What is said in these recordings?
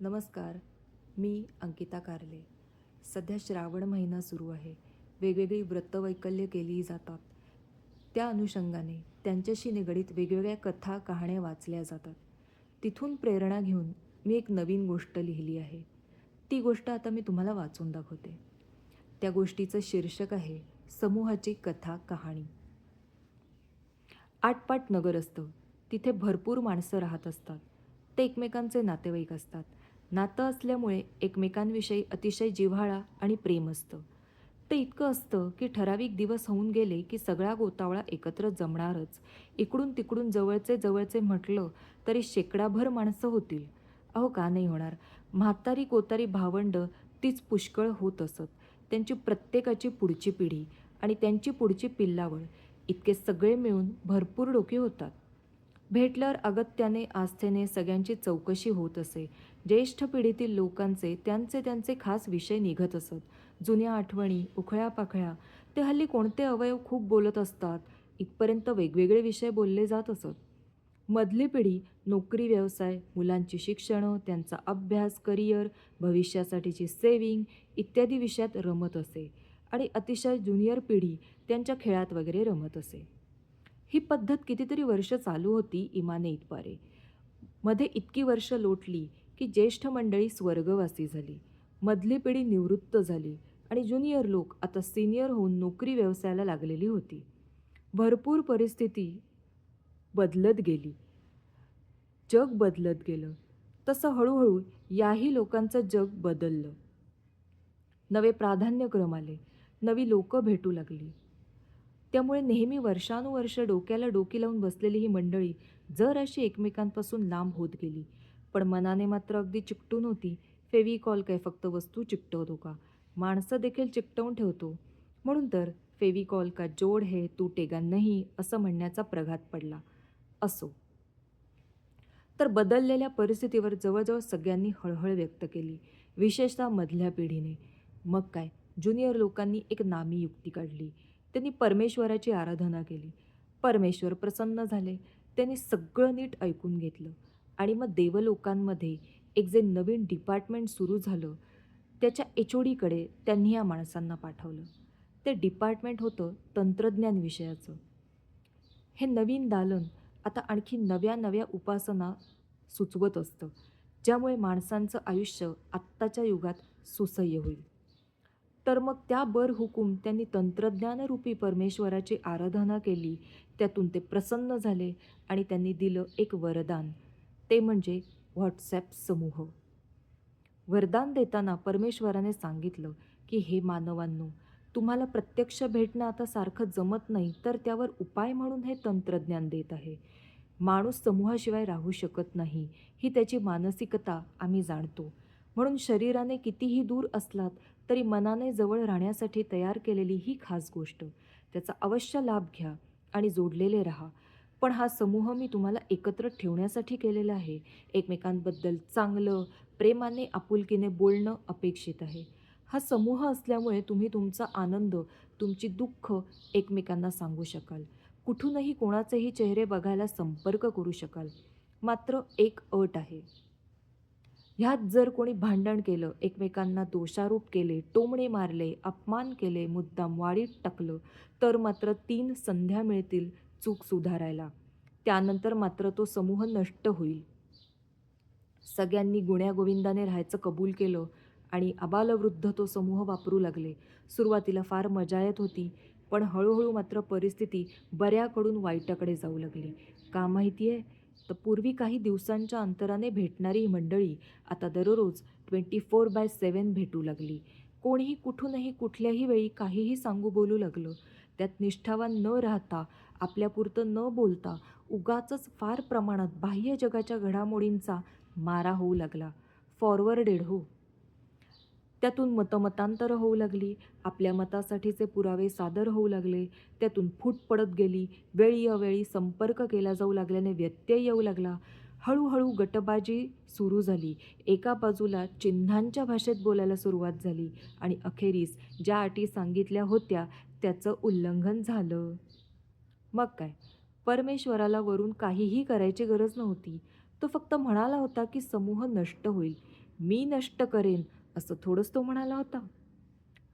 नमस्कार मी अंकिता कारले. सध्या श्रावण महिना सुरू आहे. वेगवेगळी व्रतवैकल्य केली जातात. त्या अनुषंगाने त्यांच्याशी निगडीत वेगवेगळ्या कथा कहाण्या वाचल्या जातात. तिथून प्रेरणा घेऊन मी एक नवीन गोष्ट लिहिली आहे. ती गोष्ट आता मी तुम्हाला वाचून दाखवते. त्या गोष्टीचं शीर्षक आहे समूहाची कथा कहाणी. आटपाट नगर असतं तिथे भरपूर माणसं राहत असतात. ते एकमेकांचे नातेवाईक असतात. नातं असल्यामुळे एकमेकांविषयी अतिशय जिव्हाळा आणि प्रेम असतं. ते इतकं असतं की ठराविक दिवस होऊन गेले की सगळा गोतावळा एकत्र जमणारच. इकडून तिकडून जवळचे जवळचे म्हटलं तरी शेकडाभर माणसं होतील. अहो का नाही होणार? म्हातारी कोतारी भावंड तीच पुष्कळ होत असत. त्यांची प्रत्येकाची पुढची पिढी आणि त्यांची पुढची पिल्लावळ. इतके सगळे मिळून भरपूर डोके होतात. भेटल्यावर अगत्याने आस्थेने सगळ्यांची चौकशी होत असे. ज्येष्ठ पिढीतील लोकांचे त्यांचे त्यांचे खास विषय निघत असत. जुन्या आठवणी उखळ्या पाखळ्या ते हल्ली कोणते अवयव खूप बोलत असतात इथपर्यंत वेगवेगळे विषय बोलले जात असत. मधली पिढी नोकरी व्यवसाय मुलांची शिक्षणं त्यांचा अभ्यास करिअर भविष्यासाठीची सेविंग इत्यादी विषयात रमत असे. आणि अतिशय ज्युनियर पिढी त्यांच्या खेळात वगैरे रमत असे. ही पद्धत कितीतरी वर्ष चालू होती इमाने इतपारे मध्ये इतकी वर्ष लोटली की ज्येष्ठ मंडळी स्वर्गवासी झाली. मधली पिढी निवृत्त झाली आणि ज्युनियर लोक आता सिनियर होऊन नोकरी व्यवसायाला लागलेली होती. भरपूर परिस्थिती बदलत गेली. जग बदलत गेलं. तसं हळूहळू याही लोकांचं जग बदललं. नवे प्राधान्यक्रम आले. नवी लोकं भेटू लागली. त्यामुळे नेहमी वर्षानुवर्ष डोक्याला डोकी लावून बसलेली ही मंडळी जर अशी एकमेकांपासून लांब होत गेली. पण मनाने मात्र अगदी चिकटून होती. फेविकॉल काय फक्त वस्तू चिकटवतो का? माणसं देखील चिकटवून ठेवतो. म्हणून तर फेविकॉल का जोड है तू टेगा नाही असं म्हणण्याचा प्रघात पडला. असो. तर बदललेल्या परिस्थितीवर जवळजवळ सगळ्यांनी हळहळ व्यक्त केली. विशेषतः मधल्या पिढीने. मग काय? ज्युनियर लोकांनी एक नामी युक्ती काढली. त्यांनी परमेश्वराची आराधना केली. परमेश्वर प्रसन्न झाले. त्यांनी सगळं नीट ऐकून घेतलं. आणि मग देवलोकांमध्ये एक जे नवीन डिपार्टमेंट सुरू झालं त्याच्या एच ओ डीकडे त्यांनी या माणसांना पाठवलं. ते डिपार्टमेंट होतं तंत्रज्ञान विषयाचं. हे नवीन दालन आता आणखी नव्या नव्या उपासना सुचवत असतं ज्यामुळे माणसांचं आयुष्य आत्ताच्या युगात सुसह्य होईल. तर मग त्या बर हुकूम त्यांनी तंत्रज्ञानरूपी परमेश्वराची आराधना केली. त्यातून ते प्रसन्न झाले आणि त्यांनी दिलं एक वरदान. ते म्हणजे व्हॉट्सॲप समूह. वरदान देताना परमेश्वराने सांगितलं की हे मानवांनो तुम्हाला प्रत्यक्ष भेटणं आता सारखं जमत नाही तर त्यावर उपाय म्हणून हे तंत्रज्ञान देत आहे. माणूस समूहाशिवाय राहू शकत नाही. ही त्याची मानसिकता आम्ही जाणतो. म्हणून शरीराने कितीही दूर असलात तरी मनाने जवळ राहण्यासाठी तयार केलेली ही खास गोष्ट. त्याचा अवश्य लाभ घ्या आणि जोडलेले राहा. पण हा समूह मी तुम्हाला एकत्र ठेवण्यासाठी केलेला आहे. एकमेकांबद्दल चांगलं प्रेमाने आपुलकीने बोलणं अपेक्षित आहे. हा समूह असल्यामुळे तुम्ही तुमचा आनंद तुमची दुःख एकमेकांना सांगू शकाल. कुठूनही कोणाचेही चेहरे बघायला संपर्क करू शकाल. मात्र एक अट आहे. ह्यात जर कोणी भांडण केलं एकमेकांना दोषारोप केले टोमणे मारले अपमान केले मुद्दाम वाढीत टाकलं तर मात्र तीन संध्या मिळतील चूक सुधारायला. त्यानंतर मात्र तो समूह नष्ट होईल. सगळ्यांनी गुण्यागोविंदाने राहायचं कबूल केलं आणि अबालवृद्ध तो समूह वापरू लागले. सुरुवातीला फार मजा येत होती पण हळूहळू मात्र परिस्थिती बऱ्याकडून वाईटाकडे जाऊ लागली. का माहिती आहे तर पूर्वी काही दिवसांच्या अंतराने भेटणारी ही मंडळी आता दररोज ट्वेंटी फोर बाय सेवन भेटू लागली. कोणीही कुठूनही कुठल्याही वेळी काहीही सांगू बोलू लागलं. त्यात निष्ठावान न राहता आपल्यापुरतं न बोलता उगाचच फार प्रमाणात बाह्य जगाच्या घडामोडींचा मारा होऊ लागला. फॉरवर्डेड हो. त्यातून मतमतांतर होऊ लागली. आपल्या मतासाठीचे पुरावे सादर होऊ लागले. त्यातून फूट पडत गेली. वेळी अवेळी संपर्क केला जाऊ लागल्याने व्यत्यय येऊ लागला. हळूहळू गटबाजी सुरू झाली. एका बाजूला चिन्हांच्या भाषेत बोलायला सुरुवात झाली आणि अखेरीस ज्या अटी सांगितल्या होत्या त्याचं उल्लंघन झालं. मग काय? परमेश्वराला वरून काहीही करायची गरज नव्हती. तो फक्त म्हणाला होता की समूह नष्ट होईल. मी नष्ट करेन. असं थोडंच तो म्हणाला होता.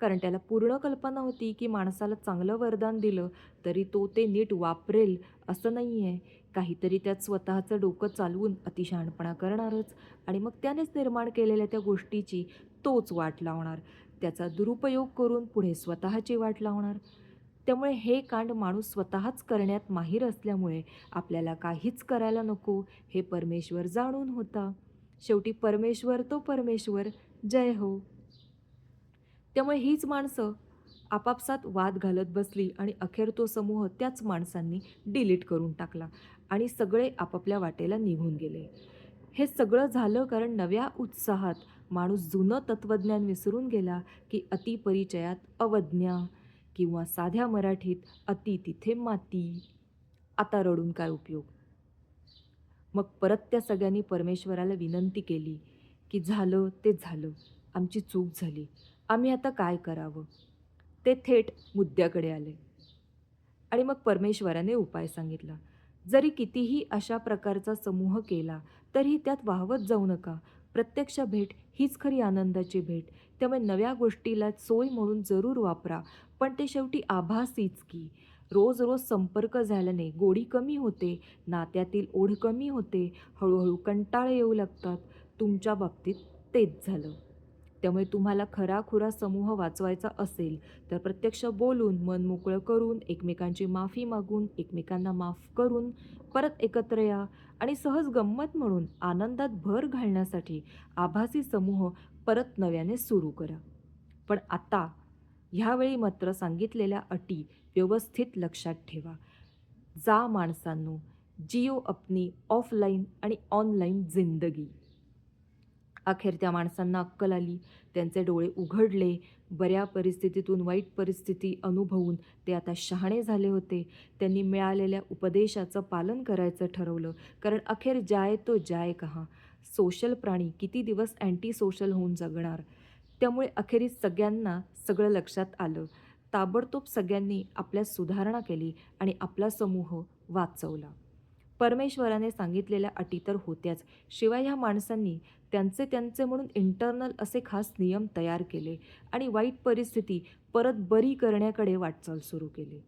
कारण त्याला पूर्ण कल्पना होती की माणसाला चांगलं वरदान दिलं तरी तो ते नीट वापरेल असं नाही आहे काहीतरी त्यात स्वतःचं डोकं चालवून अतिशहाणपणा करणारच आणि मग त्यानेच निर्माण केलेल्या त्या गोष्टीची तोच वाट लावणार. त्याचा दुरुपयोग करून पुढे स्वतःची वाट लावणार. त्यामुळे हे कांड माणूस स्वतःच करण्यात माहीर असल्यामुळे आपल्याला काहीच करायला नको हे परमेश्वर जाणून होता. शेवटी परमेश्वर तो परमेश्वर जय हो. त्यामुळे हीच माणसं आपापसात वाद घालत बसली आणि अखेर तो समूह त्याच माणसांनी डिलीट करून टाकला आणि सगळे आपापल्या वाटेला निघून गेले. हे सगळं झालं कारण नव्या उत्साहात माणूस जुनं तत्त्वज्ञान विसरून गेला की अतिपरिचयात अवज्ञा किंवा साध्या मराठीत अति तिथे माती. आता रडून काय उपयोग? मग परत त्या सगळ्यांनी परमेश्वराला विनंती केली की झालं ते झालं. आमची चूक झाली. आम्ही आता काय करावं? ते थेट मुद्द्याकडे आले. आणि मग परमेश्वराने उपाय सांगितला. जरी कितीही अशा प्रकारचा समूह केला तरीही त्यात वाहवत जाऊ नका. प्रत्यक्ष भेट हीच खरी आनंदाची भेट. त्यामुळे नव्या गोष्टीला सोय म्हणून जरूर वापरा. पण ते शेवटी आभासीच की. रोज रोज संपर्क झाल्याने गोडी कमी होते नात्यातील ओढ कमी होते हळूहळू कंटाळे येऊ लागतात. तुमच्या बाबतीत तेच झालं. त्यामुळे तुम्हाला खराखुरा समूह वाचवायचा असेल तर प्रत्यक्ष बोलून मन मोकळं करून एकमेकांची माफी मागून एकमेकांना माफ करून परत एकत्र या आणि सहज गंमत म्हणून आनंदात भर घालण्यासाठी आभासी समूह परत नव्याने सुरू करा. पण आता ह्यावेळी मात्र सांगितलेल्या अटी व्यवस्थित लक्षात ठेवा. जा माणसांनो जिओ अपनी ऑफलाईन आणि ऑनलाईन जिंदगी. अखेर त्या माणसांना अक्कल आली. त्यांचे डोळे उघडले. बऱ्या परिस्थितीतून वाईट परिस्थिती अनुभवून ते आता शहाणे झाले होते. त्यांनी मिळालेल्या उपदेशाचं पालन करायचं ठरवलं. कारण अखेर जाय तो जाय कहा. सोशल प्राणी किती दिवस अँटी सोशल होऊन जगणार? त्यामुळे अखेरीस सगळ्यांना सगळं लक्षात आलं. ताबडतोब सगळ्यांनी आपल्या सुधारणा केली आणि आपला समूह वाचवला. परमेश्वराने सांगितलेल्या अटी तर होत्याच. शिवाय ह्या माणसांनी त्यांचे त्यांचे म्हणून इंटरनल असे खास नियम तयार केले आणि वाईट परिस्थिती परत बरी करण्याकडे वाटचाल सुरू केली.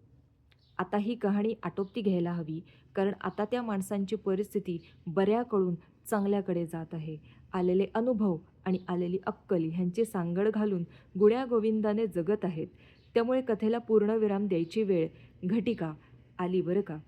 आता ही कहाणी आटोपती घ्यायला हवी कारण आता त्या माणसांची परिस्थिती बऱ्याकडून चांगल्याकडे जात आहे. आलेले अनुभव आणि आलेली अक्कल ह्यांची सांगड घालून गुण्या गोविंदाने जगत आहेत. त्यामुळे कथेला पूर्णविराम द्यायची वेळ घटिका आली बरं का?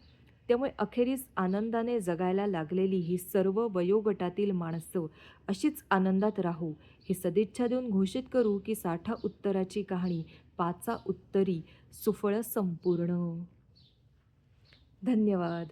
त्यामुळे अखेरीस आनंदाने जगायला लागलेली ही सर्व वयोगटातील माणसं अशीच आनंदात राहू ही सदिच्छा देऊन घोषित करू की साठा उत्तराची कहाणी पाचा उत्तरी सुफळ संपूर्ण. धन्यवाद.